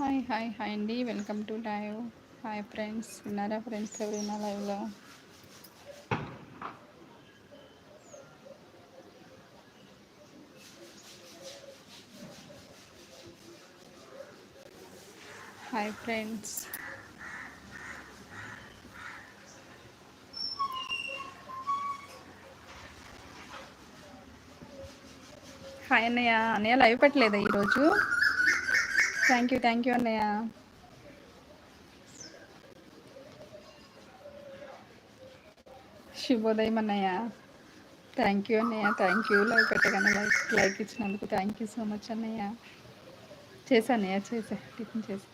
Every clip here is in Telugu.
హాయ్ హాయ్ హాయ్ అండి. Welcome to live. Hi friends. ఉన్నారా ఫ్రెండ్స్ ఎవరైనా లైవ్లో? Hi friends. హాయ్ అన్నయ్య. అన్నయ్య లైవ్ పెట్టలేదా ఈరోజు? థ్యాంక్ యూ థ్యాంక్ యూ అన్నయ్య. శుభోదయం అన్నయ్య. థ్యాంక్ యూ అన్నయ్య థ్యాంక్ యూ. లైక్ పెట్టగానే లైక్ లైక్ ఇచ్చినందుకు థ్యాంక్ యూ సో మచ్ అన్నయ్య. చేసా అన్నయ్య చేసా టిఫిన్ చేసా.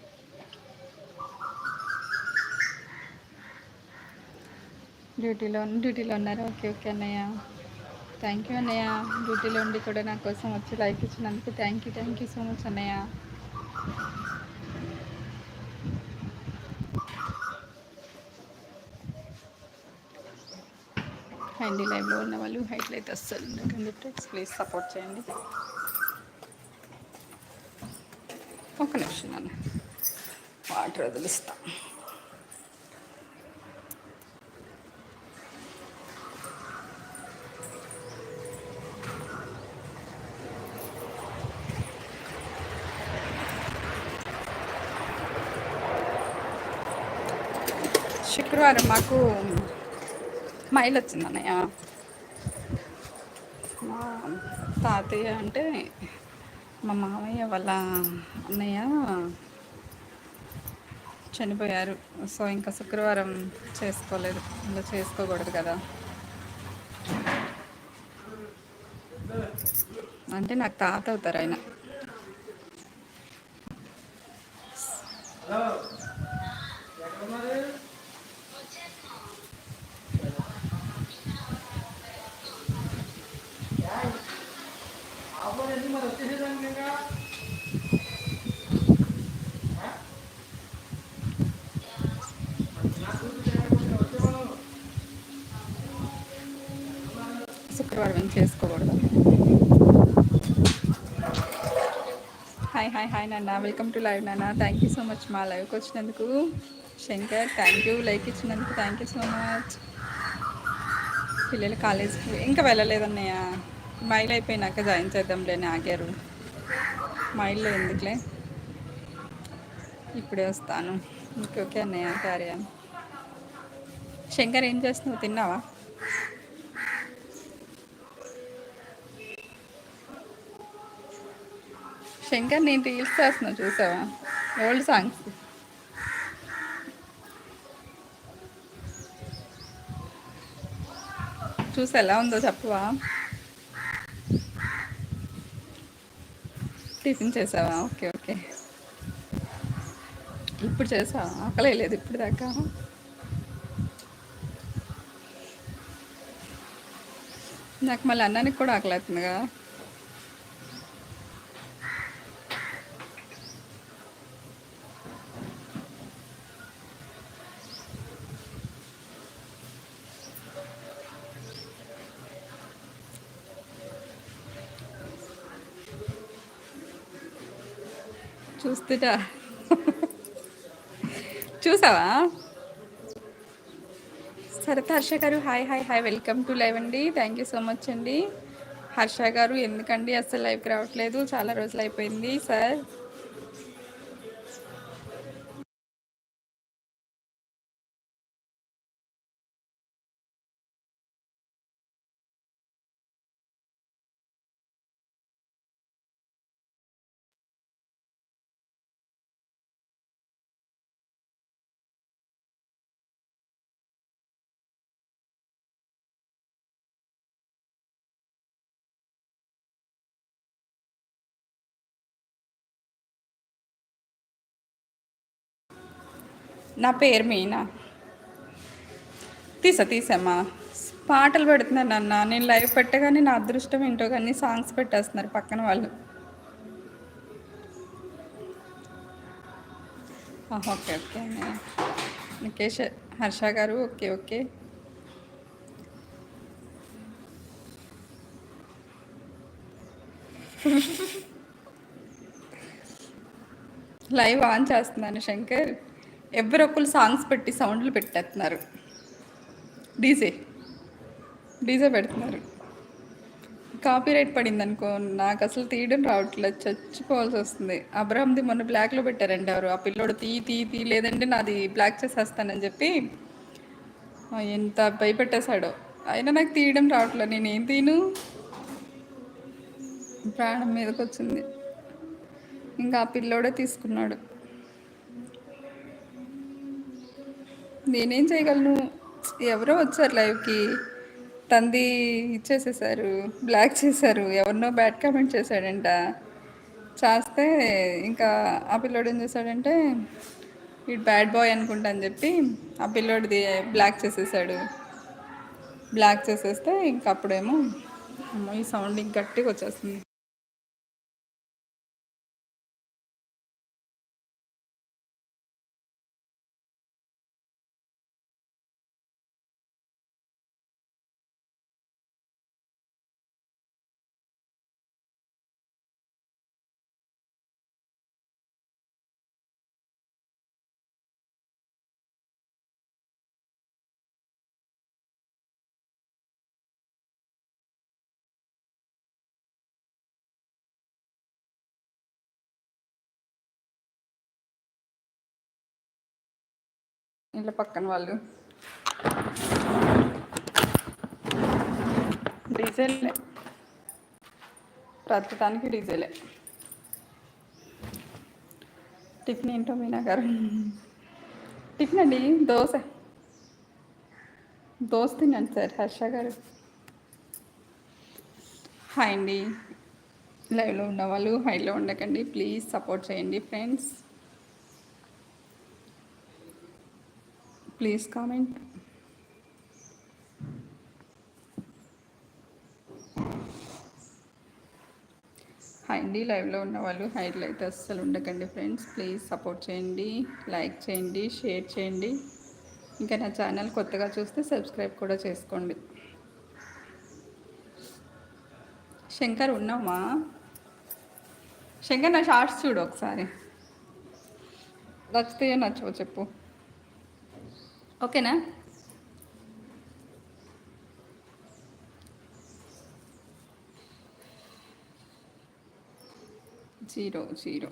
డ్యూటీలో డ్యూటీలో ఉన్నారు. ఓకే ఓకే అన్నయ్య. థ్యాంక్ యూ అన్నయ్య. డ్యూటీలో ఉండి కూడా నా కోసం వచ్చి లైక్ ఇచ్చినందుకు thank you thank you so much అన్నయ్య. హ్యాండీ లైవ్లో ఉన్న వాళ్ళు హైట్ అయితే అస్సలు ఎందుకంటే ఫ్రెండ్స్ ప్లీజ్ సపోర్ట్ చేయండి. ఒక నిమిషం అన్న వాటర్ వదిలిస్తాను శుక్రవారం మాకు మైల్ వచ్చింది అన్నయ్య మా తాతయ్య అంటే మా మామయ్య వాళ్ళ అన్నయ్య చనిపోయారు. సో ఇంకా శుక్రవారం చేసుకోలేదు. ఇంకా చేసుకోకూడదు కదా. అంటే నాకు తాత అవుతారు ఆయన శుక్రవారం ఏం చేసుకోకూడదు హాయ్ నాన్న వెల్కమ్ టు లైవ్ నాన్న థ్యాంక్ యూ సో మచ్ మా లైవ్కి వచ్చినందుకు శంకర్ థ్యాంక్ యూ లైక్ ఇచ్చినందుకు థ్యాంక్ యూ సో మచ్ పిల్లలు కాలేజ్కి ఇంకా వెళ్ళలేదన్నయ్య మైల్ అయిపోయినాక జాయిన్ చేద్దాంలే ఆగారు. మైల్లో ఎందుకులే? ఇప్పుడే వస్తాను. ఓకే ఓకే అన్నయ్య కార్య? శంకర్ ఏం చేస్తున్నావు? తిన్నావా? శంకర్ నేను రీల్స్ చేస్తున్నావు చూసావా? Old songs. చూసి ఎలా ఉందో చెప్పవా? టిఫిన్ చేసావా? Okay okay. ఇప్పుడు చేసావా? ఆకలే లేదు ఇప్పుడు దాకా. నాకు మళ్ళీ అన్నానికి కూడా ఆకలి అవుతుందిగా చూస్తుటా. చూసావా? సరత హర్ష గారు hi hi hi welcome to live అండి. థ్యాంక్ యూ సో మచ్ అండి. హర్ష గారు ఎందుకండి అసలు లైవ్కి రావట్లేదు? చాలా రోజులు అయిపోయింది సార్. నా పేరు మీనా. తీసా తీసామా పాటలు పెడుతున్నాను అన్న నేను లైవ్ పెట్టగానే నా అదృష్టం ఏంటో కానీ సాంగ్స్ పెట్టేస్తున్నారు పక్కన వాళ్ళు. ఓకే ఓకే నికేష్ హర్ష గారు ఓకే ఓకే. లైవ్ ఆన్ చేస్తున్నాను శంకర్. ఎవరొకరు సాంగ్స్ పెట్టి సౌండ్లు పెట్టేస్తున్నారు డీజే డీజే పెడుతున్నారు కాపీరైట్ పడింది అనుకో నాకు అసలు తీయడం రావట్లేదు. చచ్చిపోవాల్సి వస్తుంది. అబ్రహంది మొన్న బ్లాక్లో పెట్టారండి ఎవరు? ఆ పిల్లోడు తీ తీ తీ లేదంటే నాది బ్లాక్ చేసేస్తానని చెప్పి ఎంత భయపెట్టేశాడో. అయినా నాకు తీయడం రావట్లేదు. నేను ఏం తీను ప్రాణం మీదకి వచ్చింది ఇంకా ఆ పిల్లోడే తీసుకున్నాడు. నేనేం చేయగలను? ఎవరో వచ్చారు లైవ్కి. తంది ఇచ్చేసేసారు బ్లాక్ చేశారు ఎవరినో బ్యాడ్ కామెంట్ చేశాడంట. చేస్తే ఇంకా ఆ పిల్లోడు ఏం చేశాడంటే వీడు బ్యాడ్ బాయ్ అనుకుంటా అని చెప్పి ఆ పిల్లోడిది బ్లాక్ చేసేసాడు. బ్లాక్ చేసేస్తే ఇంక అప్పుడేమో ఈ సౌండ్ ఇంక గట్టిగా వచ్చేస్తుంది. ఇళ్ళ పక్కన వాళ్ళు. డీజిల్. ప్రస్తుతానికి డీజిలే. టిఫిన్ ఏంటో మీనా గారు? టిఫిన్ అండి దోశ. దోశ తిన్నాను సార్ హర్ష గారు. హాయ్ అండి. లైవ్లో ఉన్నవాళ్ళు హైలో ఉండకండి ప్లీజ్ సపోర్ట్ చేయండి ఫ్రెండ్స్. Please comment. హాయ్ అండి లైవ్లో ఉన్న వాళ్ళు హైడ్లో అయితే అస్సలు ఉండకండి ఫ్రెండ్స్. ప్లీజ్ సపోర్ట్ చేయండి లైక్ చేయండి షేర్ చేయండి. ఇంకా నా ఛానల్ కొత్తగా చూస్తే సబ్స్క్రైబ్ కూడా చేసుకోండి. శంకర్ ఉన్నామా శంకర్ నా షార్ట్స్ చూడు ఒకసారి. నచ్చితే నచ్చవు చెప్పు. ఓకేనా? Zero zero.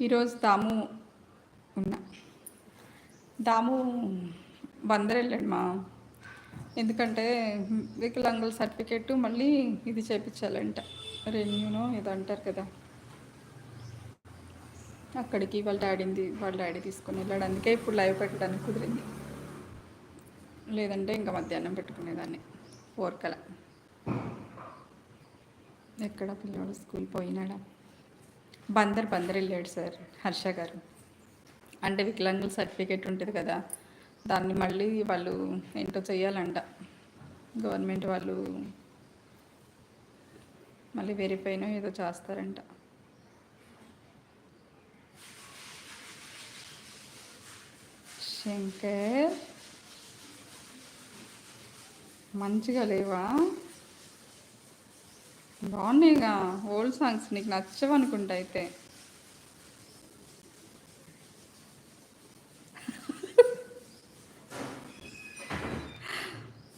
ఈరోజు దాము ఉన్నా. దాము బందర్ వెళ్ళాడు మా ఎందుకంటే వికలాంగుల సర్టిఫికేట్ మళ్ళీ ఇది చేయించాలంట రెన్యూనో ఏదో అంటారు కదా. అక్కడికి వాళ్ళ డాడీని వాళ్ళ డాడీ తీసుకుని వెళ్ళాడు. అందుకే ఇప్పుడు లైవ్ పెట్టడానికి కుదిరింది. లేదంటే ఇంకా మధ్యాహ్నం పెట్టుకునేదాన్ని. ఫోర్ కల ఎక్కడ పిల్లవాడు స్కూల్ పోయినాడా? బందర్ బందర్ వెళ్ళాడు సార్ హర్ష గారు. అంటే వికలాంగుల సర్టిఫికేట్ ఉంటుంది కదా దాన్ని మళ్ళీ వాళ్ళు ఏంటో చెయ్యాలంట. గవర్నమెంట్ వాళ్ళు మళ్ళీ వెరిఫైనో ఏదో చేస్తారంట. శంకర్. మంచిగా లేవా? బాగున్నాయిగా ఓల్డ్ సాంగ్స్ నీకు నచ్చవనుకుంటా అయితే.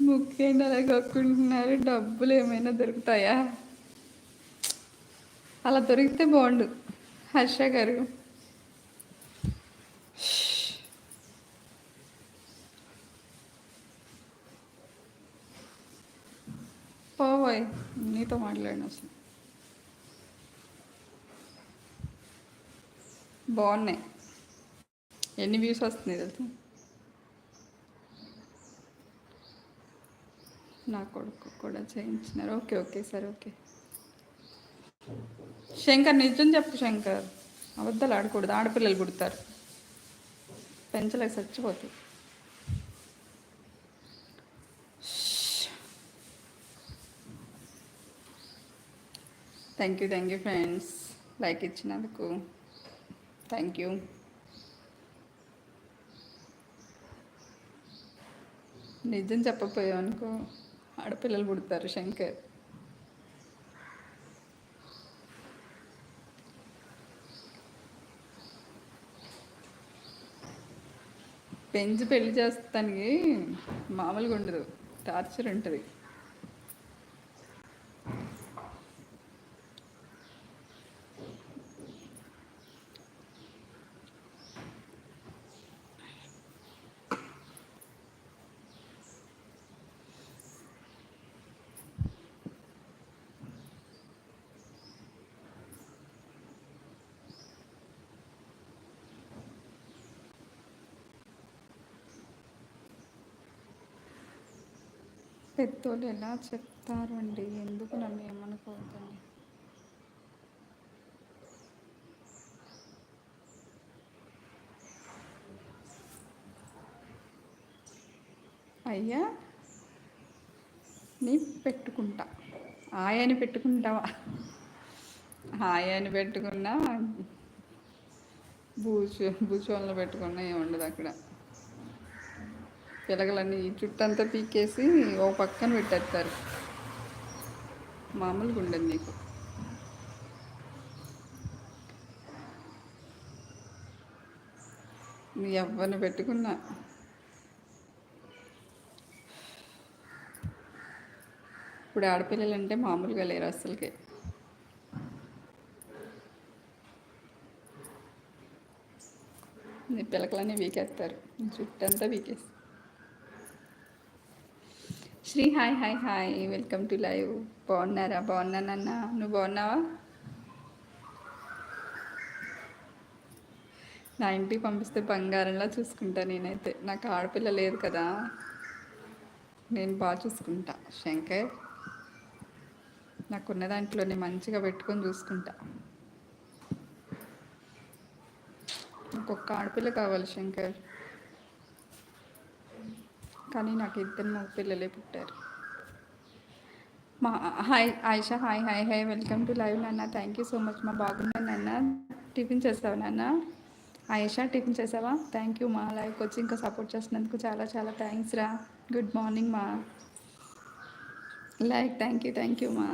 ముఖ్యంగా అలా కక్కుంటున్నారు డబ్బులు ఏమైనా దొరుకుతాయా? అలా దొరికితే బాగుండు. హర్ష గారు. పోవాయి నీతో మాట్లాడిన అసలు. బాగున్నాయి. ఎన్ని వ్యూస్ వస్తున్నాయి తెలుసు? నా కొడుకు కూడా చేయించినారు. Okay okay sir okay. Shankar నిజం చెప్పు శంకర్. అబద్ధాలు ఆడకూడదు. ఆడపిల్లలు పుడతారు. పెంచలేక చచ్చిపోతాయి. Thank you thank you friends like ఇచ్చినందుకు. థ్యాంక్ యూ నిజం చెప్పపోయావు అనుకో ఆడపిల్లలు పుడతారు శంకర్. పెంచి పెళ్ళి చేస్తానికి మామూలుగా ఉండదు టార్చర్ ఉంటుంది. పెద్దోళ్ళు ఎలా చెప్తారు అండి ఎందుకు నన్ను ఏమనుకోవద్దండి? అయ్యా నీ పెట్టుకుంటా. ఆయని పెట్టుకుంటావా? ఆయని పెట్టుకున్నా భూచు భూచోళ్ళని పెట్టుకున్నా ఏముండదు అక్కడ. పిలగలన్నీ చుట్టంతా పీకేసి ఓ పక్కన పెట్టేస్తారు. మామూలుగా ఉండదు నీకు నీ ఎవరిని పెట్టుకున్నా. ఇప్పుడు ఆడపిల్లలు అంటే మామూలుగా లేరు అసలుకి నీ పిలకలన్నీ వీకేస్తారు చుట్టంతా వీకేస్తారు Sri hi hi hi. Welcome to live. బాగున్నారా? బాగున్నానన్నా నువ్వు బాగున్నావా? నా ఇంటికి పంపిస్తే బంగారంలా చూసుకుంటా నేనైతే. నాకు ఆడపిల్ల లేదు కదా. నేను బాగా చూసుకుంటా. శంకర్ నాకున్న దాంట్లోనే మంచిగా పెట్టుకొని చూసుకుంటా. ఇంకొక ఆడపిల్ల కావాలి శంకర్. కానీ నాకు ఇద్దరు మగ పిల్లలే పుట్టారు. మా hi Ayesha hi hi hi welcome to live నాన్న. Thank you so much. మా బాగున్నాను నాన్న. టిఫిన్ చేస్తావా నాన్న? ఆయిషా టిఫిన్ చేసావా? థ్యాంక్ యూ మా లైవ్కి వచ్చి ఇంకా సపోర్ట్ చేసినందుకు చాలా చాలా థ్యాంక్స్ రా. గుడ్ మార్నింగ్ మా. Like thank you thank you మా.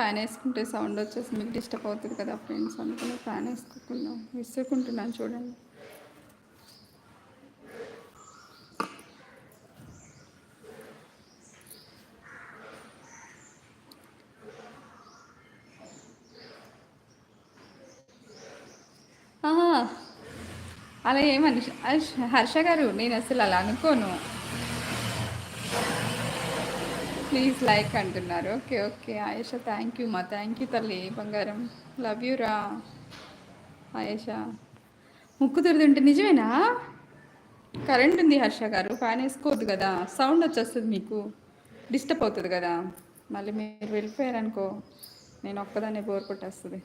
ఫ్యాన్ వేసుకుంటే సౌండ్ వచ్చేసి మీకు డిస్టర్బ్ అవుతుంది కదా ఫ్రెండ్స్ అందుకని ఫ్యాన్ వేసుకోకుండా విసురుకుంటున్నాను చూడండి. అలా ఏమని? హర్ష గారు నేను అసలు అలా అనుకోను. ప్లీజ్ లైక్ అంటున్నారు. Okay okay Ayesha thank you మా. థ్యాంక్ యూ తల్లి బంగారం. లవ్ యూ రా. ఆయేష. ముక్కు తిరుగుతుంటే నిజమేనా? కరెంట్ ఉంది హర్ష గారు. ఫ్యాన్ వేసుకోవద్దు కదా. సౌండ్ వచ్చేస్తుంది మీకు. డిస్టర్బ్ అవుతుంది కదా. మళ్ళీ మీరు వెళ్ళిపోయారనుకో నేను ఒక్కదాన్ని బోర్ కొట్టేస్తుంది.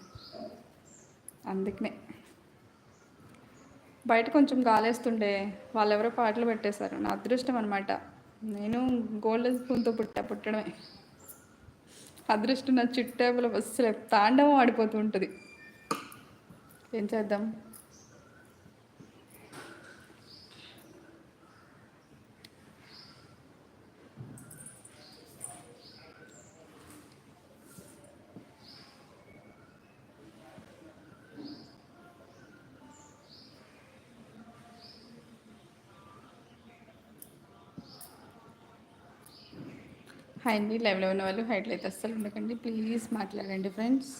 అందుకనే. బయట కొంచెం గాలేస్తుండే. వాళ్ళు ఎవరో పాటలు పెట్టేశారు. నా అదృష్టం అనమాట నేను గోల్డెన్ స్పూన్తో పుట్టా పుట్టడమే. అదృష్టం నా చిట్టేపుల అస్సలు తాండవం ఆడిపోతూ ఉంటుంది. ఏం చేద్దాం? హాయ్ అండి. లైవ్లో ఉన్న వాళ్ళు హైట్లో అయితే అస్సలు ఉండకండి. ప్లీజ్ మాట్లాడండి friends.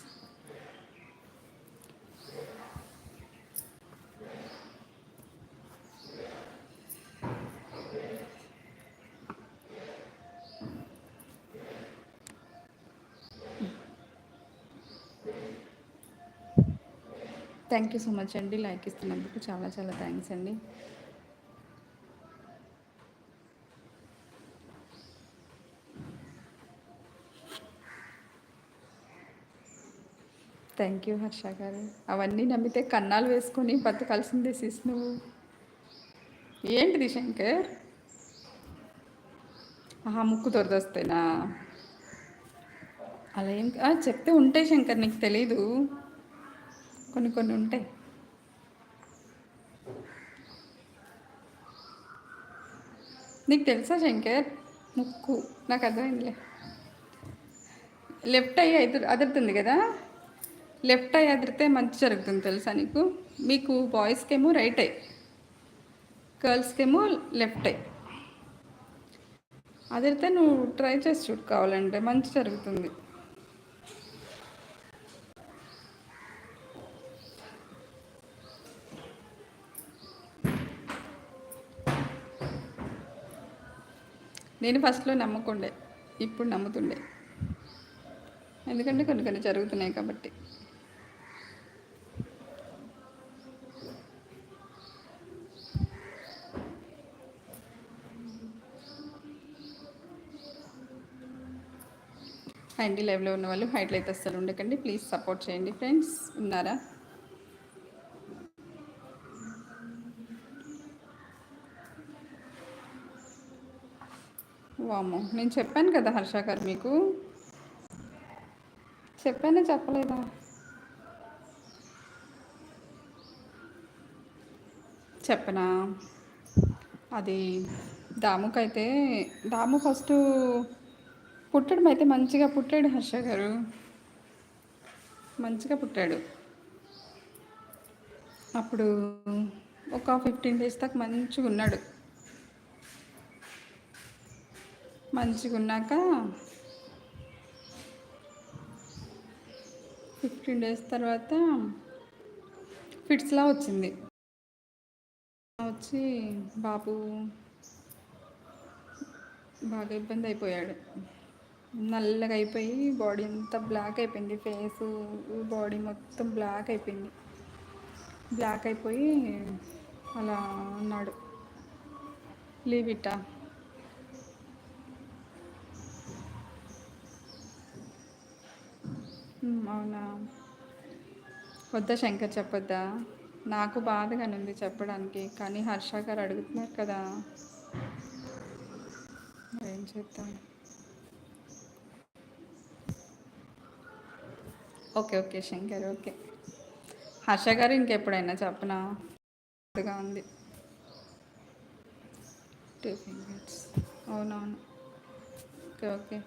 Thank you so much అండి. లైక్ ఇస్తున్నందుకు చాలా చాలా థ్యాంక్స్ అండి. థ్యాంక్ యూ హర్ష గారు. అవన్నీ నమ్మితే కన్నాలు వేసుకొని బతకాల్సిందే సిస్ నువ్వు. ఏంటిది శంకర్? ఆహా ముక్కు తొరదొస్తేనా అలా ఏం చెప్తే ఉంటాయి శంకర్ నీకు తెలీదు. కొన్ని కొన్ని ఉంటాయి. నీకు తెలుసా శంకర్? ముక్కు. నాకు అర్థమైందిలే. లెఫ్ట్ అయ్యి అదురుతుంది కదా? లెఫ్ట్ అయ్యి అదిరితే మంచి జరుగుతుంది తెలుసా నీకు? మీకు బాయ్స్కేమో రైట్ ఐ గర్ల్స్కేమో లెఫ్ట్ అయ్యి అదిరితే నువ్వు ట్రై చేసి చూడు కావాలంటే మంచి జరుగుతుంది. నేను ఫస్ట్లో నమ్మకుండే ఇప్పుడు నమ్ముతుండే. ఎందుకంటే కొన్ని కొన్ని జరుగుతున్నాయి కాబట్టి. అండి లైవ్లో ఉన్న వాళ్ళు హైట్లో అయితే అస్సలు ఉండకండి. ప్లీజ్ సపోర్ట్ చేయండి ఫ్రెండ్స్. ఉన్నారా? వాము నేను చెప్పాను కదా హర్ష గారు మీకు. చెప్పానే చెప్పలేదా? చెప్పనా? అది దాముకైతే దాము ఫస్ట్ పుట్టడం అయితే మంచిగా పుట్టాడు హర్ష గారు. మంచిగా పుట్టాడు. అప్పుడు ఒక ఫిఫ్టీన్ డేస్ దాకా మంచిగా ఉన్నాడు. మంచిగా ఉన్నాక ఫిఫ్టీన్ డేస్ తర్వాత ఫిట్స్లా వచ్చింది. వచ్చి బాబు బాగా ఇబ్బంది అయిపోయాడు. నల్లగా అయిపోయి బాడీ అంతా బ్లాక్ అయిపోయింది. ఫేస్ బాడీ మొత్తం బ్లాక్ అయిపోయింది. బ్లాక్ అయిపోయి అలా ఉన్నాడు. లీవ్ ఇట్టా? అవునా? వద్దా శంకర్ చెప్పొద్దా? నాకు బాధగానే ఉంది చెప్పడానికి కానీ హర్ష గారు అడుగుతున్నారు కదా. ఏం చేద్దాం? Okay okay Shankar okay. Harsha గారు ఇంకెప్పుడైనా చెప్పనా? ఉంది. టూ ఫింగర్స్ అవునవును. Okay okay.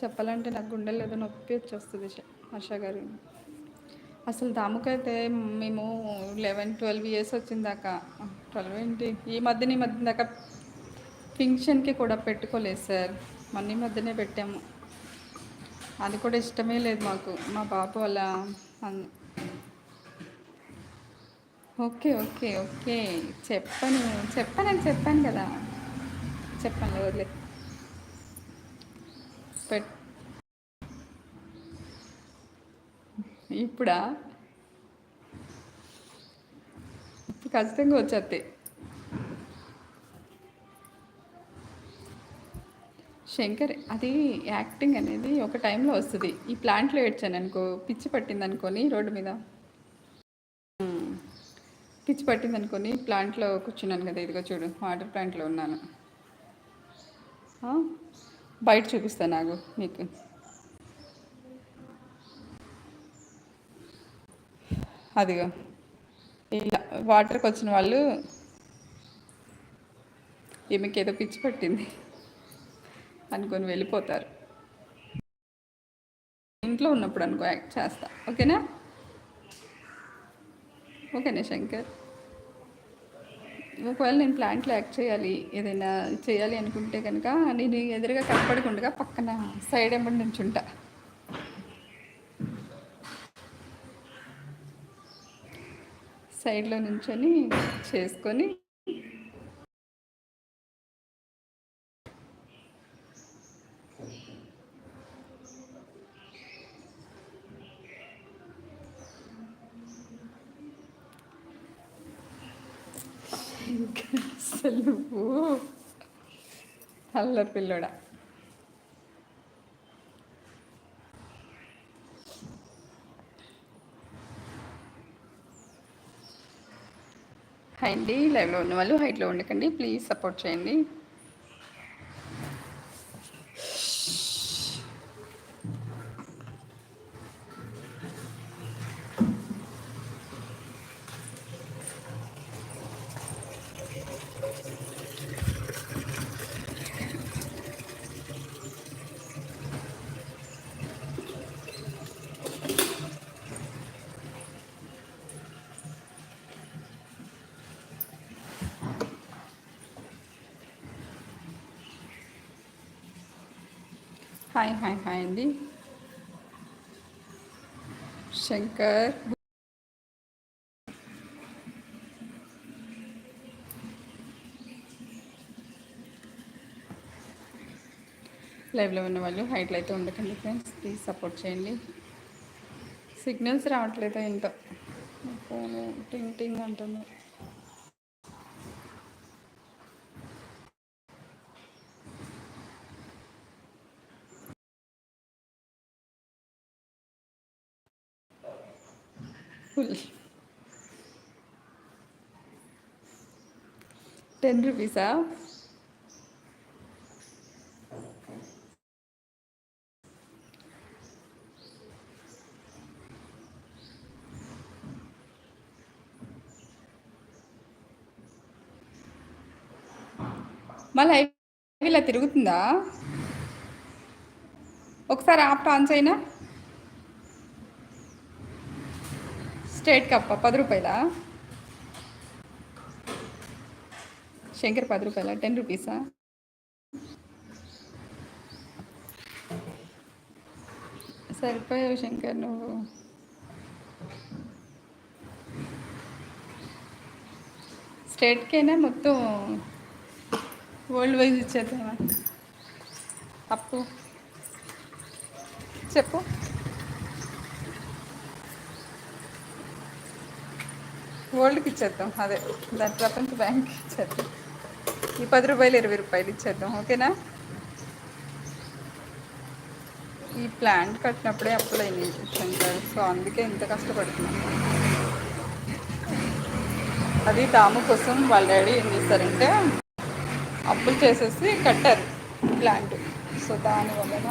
చెప్పాలంటే నాకు గుండెలు ఏదో నొప్పి వచ్చేస్తుంది హర్ష గారు. అసలు దాముకైతే మేము లెవెన్ ట్వెల్వ్ ఇయర్స్ వచ్చిన దాకా ట్వెల్వ్ ఏంటి? ఈ మధ్యన ఈ మధ్య దాకా ఫింక్షన్కి కూడా పెట్టుకోలేదు సార్. మొన్న ఈ మధ్యనే పెట్టాము. అది కూడా ఇష్టమే లేదు మాకు. మా బాబు అలా ఓకే ఓకే ఓకే. చెప్పను చెప్పానని చెప్పాను కదా. చెప్పాను వదిలే. పెట్ ఇప్పుడా ఇప్పుడు? ఖచ్చితంగా వచ్చేస్తాయి. శంకర్ అది యాక్టింగ్ అనేది ఒక టైంలో వస్తుంది. ఈ ప్లాంట్లో ఏడ్చాను అనుకో పిచ్చి పట్టింది అనుకొని రోడ్డు మీద. పిచ్చి పట్టింది అనుకొని ప్లాంట్లో కూర్చున్నాను కదా ఇదిగో చూడు వాటర్ ప్లాంట్లో ఉన్నాను. బయట చూపిస్తాను నాకు మీకు. అదిగో. ఇలా వాటర్కి వచ్చిన వాళ్ళు ఈమెకి ఏదో పిచ్చి పట్టింది. అనుకొని వెళ్ళిపోతారు. ఇంట్లో ఉన్నప్పుడు అనుకో యాక్ట్ చేస్తా. ఓకేనా? ఓకేనా శంకర్? ఒకవేళ నేను ప్లాంట్లో యాక్ట్ చేయాలి ఏదైనా చేయాలి అనుకుంటే కనుక నేను ఎదురుగా కనపడకుండా పక్కన సైడ్ ఎంబడి నుంచుంటా. సైడ్లో నుంచొని చేసుకొని అసలు నువ్వు అల్లరి పిల్లడా. హై అండి లైవ్లో ఉన్న వాళ్ళు హైట్లో ఉండకండి ప్లీజ్ సపోర్ట్ చేయండి. హాయ్ హాయ్ హాయ్ అండి. శంకర్. లైవ్లో ఉన్న వాళ్ళు హైట్లో అయితే ఉండకండి ఫ్రెండ్స్ ప్లీజ్ సపోర్ట్ చేయండి. సిగ్నల్స్ రావట్లేదు ఏంటో. ఫోను టింగ్ టింగ్ అంటుంది. టెన్ రూపీసా? మళ్ళీ ఇలా తిరుగుతుందా? ఒకసారి ఆప్ ఆన్ చేయనా? స్ట్రేట్ కప్ప పది రూపాయలా? శంకర్ పది రూపాయల? టెన్ రూపీసా? సరిపోయావు శంకర్ నువ్వు. స్టేట్కైనా మొత్తం వరల్డ్ వైజ్ ఇచ్చేద్దామా? అప్పు. చెప్పు. వరల్డ్కి ఇచ్చేద్దాం అదే. దాని ప్రపంచ బ్యాంక్ ఇచ్చేద్దాం. ఈ పది రూపాయలు ఇరవై రూపాయలు ఇచ్చేద్దాం ఓకేనా? ఈ ప్లాంట్ కట్టినప్పుడే అప్పులైనాయి శంకర్ సో అందుకే ఇంత కష్టపడుతున్నాను. అది దాము కోసం వాళ్ళ డాడీ ఏం చేస్తారంటే అప్పులు చేసేసి కట్టారు ప్లాంట్. సో దాని వలన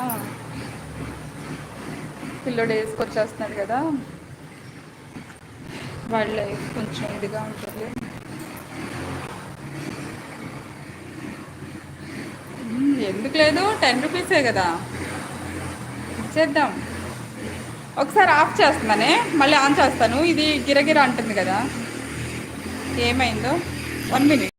పిల్లడు వేసుకొచ్చేస్తున్నాడు కదా. వాళ్ళ కొంచెం ఇదిగా ఉంటుంది. ఎందుకు లేదు? టెన్ రూపీసే కదా. చేద్దాం ఒకసారి ఆఫ్ చేస్తున్నానే మళ్ళీ ఆన్ చేస్తాను. ఇది గిరగిర అంటుంది కదా. ఏమైందో? One minute